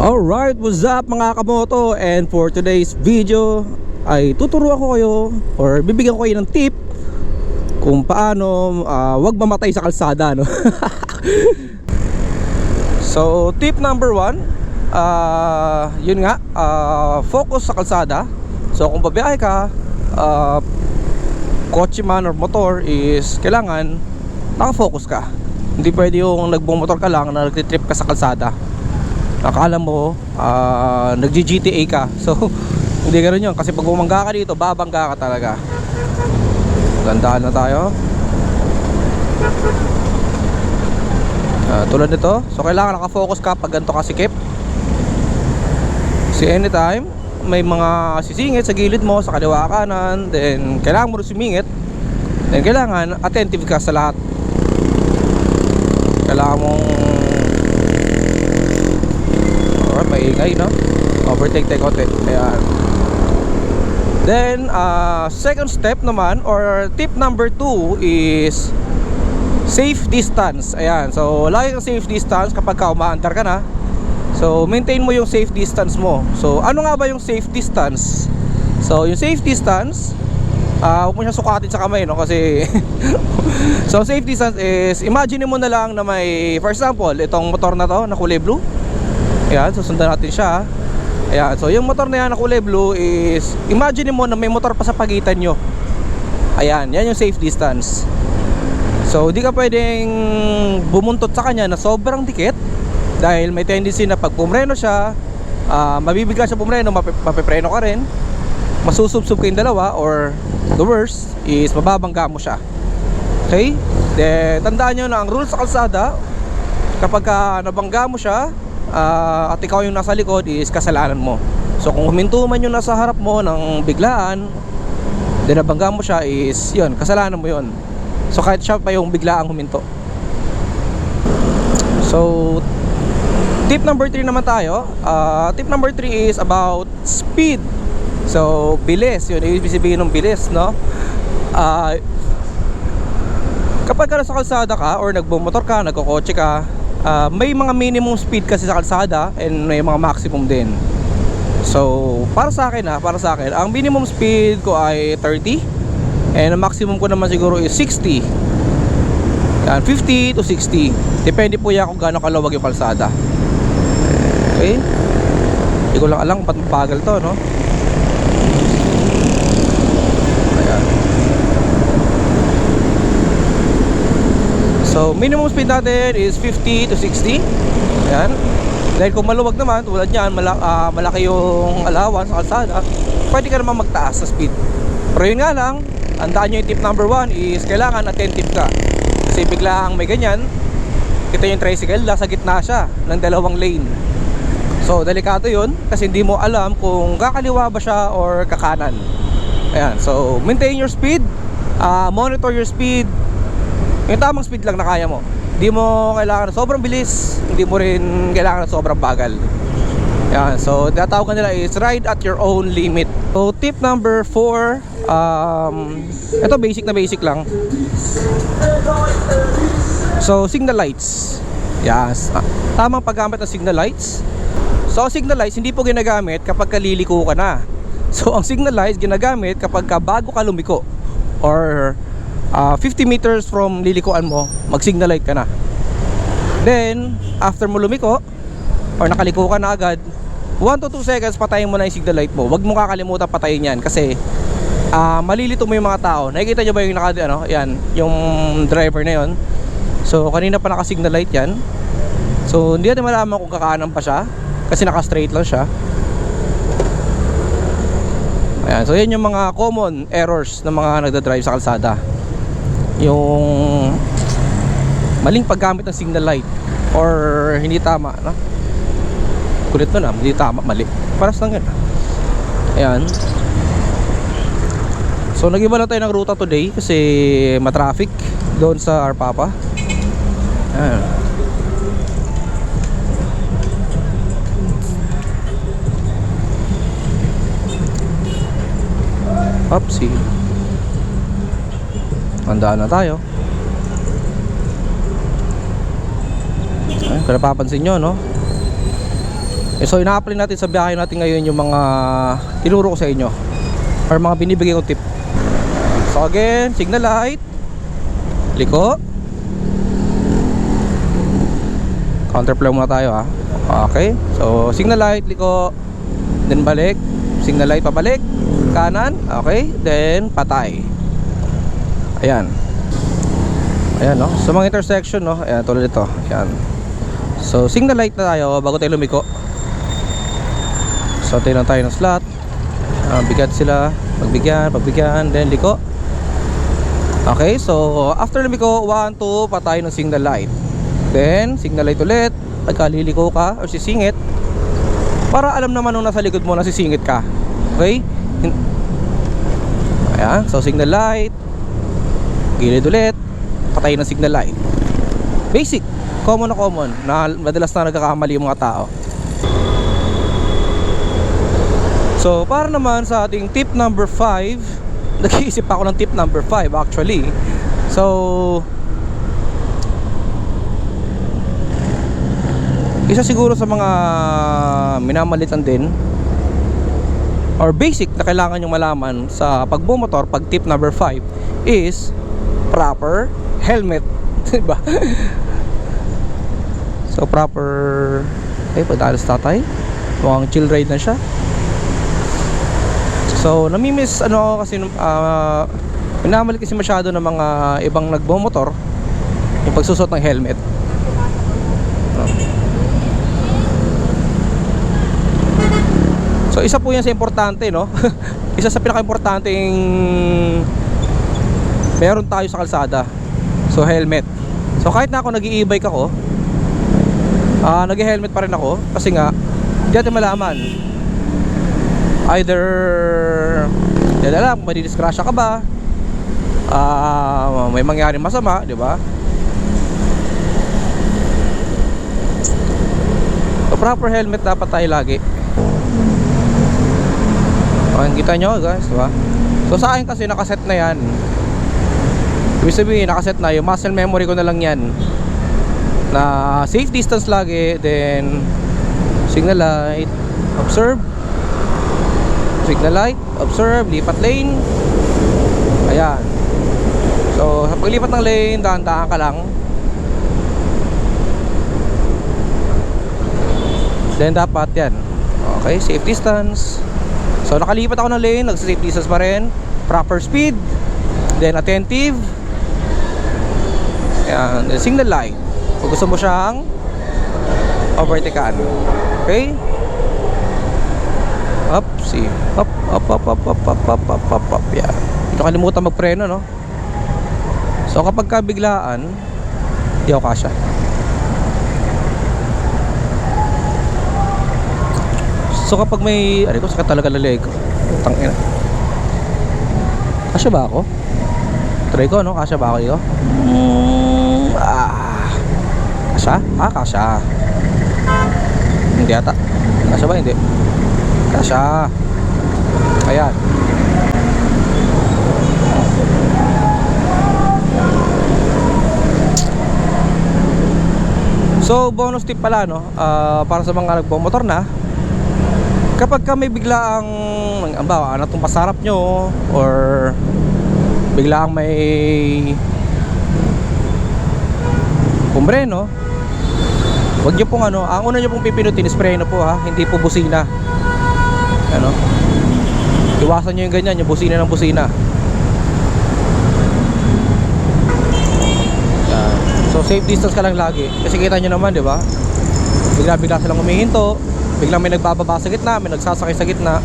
Alright, what's up mga kamoto? And for today's video ay tuturuan ko kayo or bibigyan ko kayo ng tip kung paano ah, wag mamatay sa kalsada no? So tip number one ah, Yun nga ah, Focus sa kalsada. So kung babiyahe ka ah, Kotse man or motor is Kailangan Nakafocus ka. Hindi pwede yung nagbumotor ka lang na nagtitrip ka sa kalsada akala mo uh, nag-GTA ka. So hindi ganoon yun. Kasi pag bumangga ka dito babangga ka talaga. Gandaan na tayo. Ah, tulad nito. So kailangan nakafocus ka pag ganito ka sikip. Kasi anytime may mga sisingit sa gilid mo sa kaliwa kanan then kailangan mo rin sumingit. Then kailangan attentive ka sa lahat. Kailangan mong Maingay, no? Overtake tayo konti. Ayan. Then, uh, second step naman, or tip number two is safe distance. Ayan. So, lagi kang safe distance kapag ka umaandar ka na. So, maintain mo yung safe distance mo. So, ano nga ba yung safe distance? So, yung safe distance, ah huwag mo siya sukatin sa kamay, no? Kasi, so, safe distance is, imagine mo na lang na may, for example, itong motor na to, na kulay blue. Ayan, susundan natin siya Ayan, so yung motor na yan na kulay blue is Imagine mo na may motor pa sa pagitan nyo. Ayan, yan yung safe distance. So, di ka pwedeng bumuntot sa kanya na sobrang dikit Dahil may tendency na pag pumreno siya uh, Mabibigla siya pumreno, map mapipreno ka rin. Masusubsub kayong dalawa Or the worst is mababangga mo siya. Okay? Then, tandaan nyo na ang rules sa kalsada Kapag ka nabangga mo siya uh, at ikaw yung nasa likod is kasalanan mo. So kung huminto man yung nasa harap mo ng biglaan then nabangga mo siya is yun kasalanan mo yun. So kahit siya pa yung biglaang huminto. So tip number 3 naman tayo. Uh, tip number 3 is about speed. So bilis. Yun ibig sabihin ng bilis no? Uh, kapag ka nasa kalsada ka or nagbumotor ka nagkokotse ka uh, may mga minimum speed kasi sa kalsada and may mga maximum din. So para sa akin ha para sa akin ang minimum speed ko ay 30 and ang maximum ko naman siguro is 60 yan 50 to 60 depende po yan kung gaano kalawag yung kalsada. Okay hindi ko lang alam ba't mapagal to no So minimum speed natin is 50 to 60 Ayan. Dahil kung maluwag naman tulad yan malaki, uh, malaki yung allowance sa kalsada Pwede ka naman magtaas sa speed. Pero yun nga lang Andaan nyo yung tip number 1 is kailangan attentive ka. Kasi biglang may ganyan Kita yung tricycle nasa gitna siya ng dalawang lane. So delikado yun kasi hindi mo alam kung kakaliwa ba siya or kakanan. Ayan. So maintain your speed uh, Monitor your speed yung tamang speed lang na kaya mo. Hindi mo kailangan sobrang bilis hindi mo rin kailangan sobrang bagal. Yan so tinatawag nila is ride at your own limit. So tip number 4 um, ito basic na basic lang. So signal lights. Yes tamang paggamit ng signal lights. So signal lights hindi po ginagamit kapag kaliliko ka na. So ang signal lights ginagamit kapag ka bago ka lumiko or uh, 50 meters from lilikuan mo mag signal light ka na. Then after mo lumiko or nakaliko ka na agad 1 to 2 seconds patayin mo na yung signal light mo. Wag mo kakalimutan patayin yan kasi uh, malilito mo yung mga tao. Nakikita nyo ba yung naka ano yan yung driver na yon so kanina pa naka signal light yan. So hindi natin malaman kung kakanan pa siya kasi naka straight lang siya. Ayan, so yan yung mga common errors ng mga nagda-drive sa kalsada yung maling paggamit ng signal light or hindi tama no? kulit nun ah, hindi tama, mali. Paras lang yan ayan. So nag-iba lang tayo ng ruta today kasi matraffic doon sa Arpapa. Ayan. Upsi Handaan na tayo Ayun, kung napapansin nyo no Eh, So ina-apply natin sa biyahe natin ngayon yung mga tinuro ko sa inyo or mga binibigay kong tip. So again, signal light, liko. Counterflow muna tayo ha. Okay. So signal light, liko. Then balik. Signal light pabalik. Kanan. Okay. Then patay. Ayan. Ayan no. Sa mga intersection no. Ayan tulad ito. Ayan. So signal light na tayo bago tayo lumiko. So tayo tayo ng slot. Ah, bigat sila. Pagbigyan, pagbigyan, then liko. Okay, so after lumiko, 1, 2, patay ng signal light. Then, signal light ulit. Pagkaliliko ka or sisingit, para alam naman nung nasa likod mo na sisingit ka. Okay? Ayan, so signal light. Gilid ulit. Patay ng signal light. Basic. Common na common. Na madalas na nagkakamali yung mga tao. So, para naman sa ating tip number 5, nag-iisip ako ng tip number 5 actually. So, isa siguro sa mga minamalitan din or basic na kailangan yung malaman sa pagbumotor pag tip number 5 is proper helmet. diba? so, proper eh, pagdalas tatay. Mukhang chill ride na siya. So, namimiss ano kasi uh, minamali kasi masyado ng mga ibang nagbomotor yung pagsusot ng helmet. So, isa po yan sa importante, no? isa sa pinaka-importanting meron tayo sa kalsada. So, helmet. So, kahit na ako nag e-bike ako, ah nag-helmet pa rin ako kasi nga, hindi natin malaman. Either yan na lang madidiskrasya ka ba ah may mangyaring masama di ba? So proper helmet dapat tayo lagi. Oh, kita nyo guys di ba? So sa akin kasi nakaset na yan ibig sabihin nakaset na yung muscle memory ko na lang yan na safe distance lagi then signal light observe signal light, observe, lipat lane. Ayan. So, sa paglipat ng lane, dahan-dahan ka lang. Then dapat yan. Okay, safe distance. So, nakalipat ako ng lane, nagsa-safe distance pa rin. Proper speed. Then attentive. Ayan, signal light. Kung gusto mo siyang overtakean. Okay? Up, see. Up, up, up, up, up, up, up, up, up, up. Yan. Ko kalimutan magpreno, no? So, kapag kabiglaan, hindi ako kasya. So, kapag may, ano ko, sakit talaga lalig ko. Tangina. Kasya ba ako? Try ko, no? Kasya ba ako? Mm, ah. Kasya? Ah, kasya. Hindi ata. Kasya ba? Hindi. Kasya. Ayan. So, bonus tip pala, no? Ah, para sa mga nagbomotor na, kapag ka may biglaang, ang bawa, ano itong pasarap nyo, or biglaang may kumbre, no? Huwag nyo pong ano, ang una nyo pong pipinutin, spray na po ha, hindi po busina. Ano? Iwasan nyo yung ganyan, yung busina ng busina. So safe distance ka lang lagi. Kasi kita nyo naman, di ba? Bigla-bigla silang humihinto. Biglang may nagbababa sa gitna, may nagsasakay sa gitna.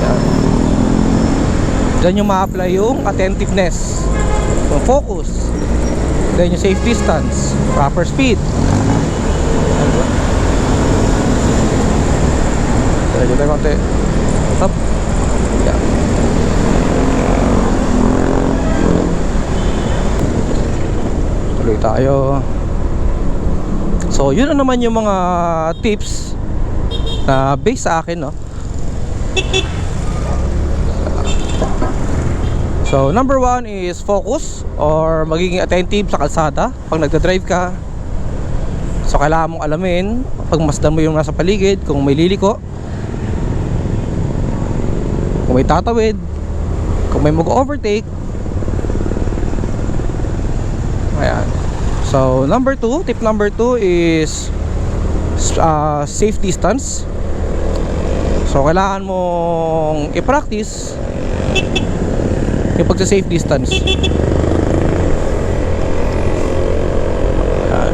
Yan. Diyan yung ma-apply yung attentiveness. Yung focus. Then yung safe distance. Proper speed. Yan, di ba? Medyo tayo konti. Stop. Yan. Tuloy tayo. So, yun na naman yung mga tips na based sa akin, no? So, number one is focus or magiging attentive sa kalsada. Pag nagda-drive ka. So kailangan mong alamin pagmasdan mo yung nasa paligid kung may liliko kung may tatawid kung may mag-overtake. Ayan. So number 2 tip number 2 is uh, safe distance. So kailangan mong i-practice yung pagsa-safe distance. Ayan.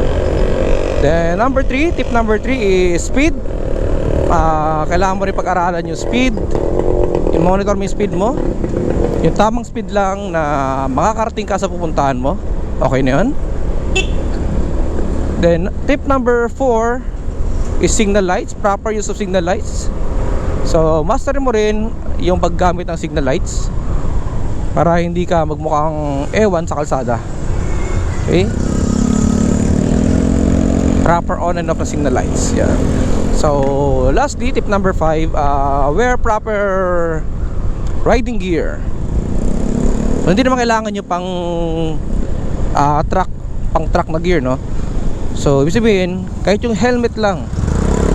then number 3 tip number 3 is speed. Ah, kailangan mo rin pag-aralan yung speed. I-monitor mo yung speed mo. Yung tamang speed lang na makakarating ka sa pupuntahan mo. Okay na yun? Then tip number 4 is signal lights proper use of signal lights. So master mo rin yung paggamit ng signal lights para hindi ka magmukhang ewan sa kalsada. Okay? Proper on and off na signal lights. Yan so lastly tip number 5 uh, wear proper riding gear. Hindi naman kailangan nyo pang ah, truck pang truck na gear no? So ibig sabihin kahit yung helmet lang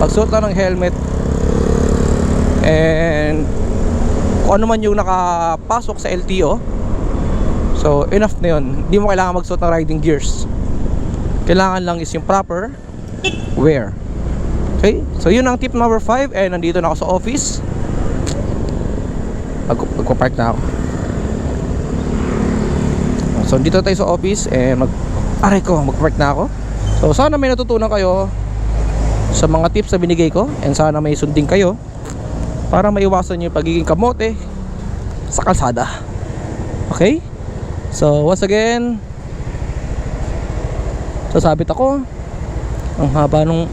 pagsuot lang ng helmet and kung ano man yung nakapasok sa LTO so enough na yun. Hindi mo kailangan magsuot ng riding gears. Kailangan lang is yung proper wear. Okay? So yun ang tip number 5 and nandito na ako sa office. Mag magpa-park na ako. So dito tayo sa office. And mag aray ko magpa-park na ako. So sana may natutunan kayo sa mga tips na binigay ko. And sana may sundin kayo para maiwasan yung pagiging kamote sa kalsada. Okay? So once again sasabit ako. Ang haba nung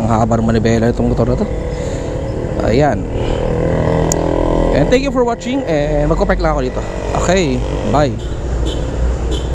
ang haba ng manibela itong motor na to. Ayan. And thank you for watching and magko-park lang ako dito. Okay bye